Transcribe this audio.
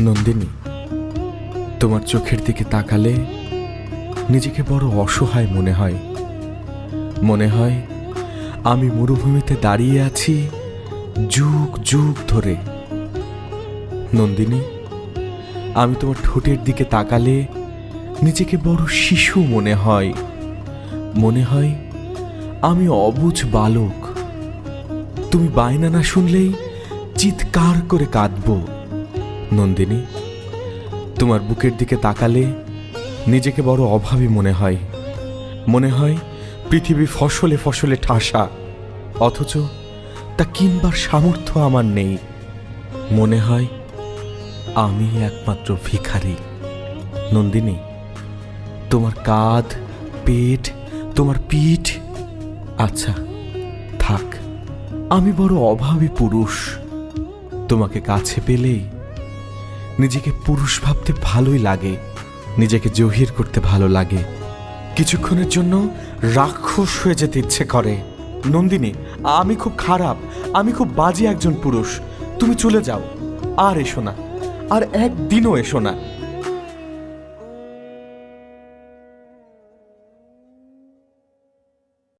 নন্দিনী, তোমার চোখের দিকে তাকালে নিজেকে বড় অসহায় মনে হয়। মনে হয় আমি মরুভূমিতে দাঁড়িয়ে আছি যুগ যুগ ধরে। নন্দিনী, আমি তোমার ঠোঁটের দিকে তাকালে নিজেকে বড় শিশু মনে হয়। মনে হয় আমি অবুঝ বালক। তুমি বায়না না শুনলেই চিৎকার করে কাঁদব। নন্দিনী, তোমার বুকের দিকে তাকালে নিজেকে বড় অভাবী মনে হয়। মনে হয় পৃথিবী ফসলে ফসলে ঠাসা, অথচ তা কিনবার সামর্থ্য আমার নেই। মনে হয় আমি একমাত্র ভিখারি। নন্দিনী, তোমার কাঁধ, পেট, তোমার পিঠ। আচ্ছা থাক, আমি বড় অভাবী পুরুষ। তোমাকে কাছে পেলেই নিজেকে পুরুষ ভাবতে ভালোই লাগে, নিজেকে জহির করতে ভালো লাগে। কিছুক্ষণের জন্য রাক্ষস হয়ে যেতে ইচ্ছে করে। নন্দিনী, আমি খুব খারাপ, আমি খুব বাজে একজন পুরুষ। তুমি চলে যাও। আর এসো না। আর একদিনও এসো না।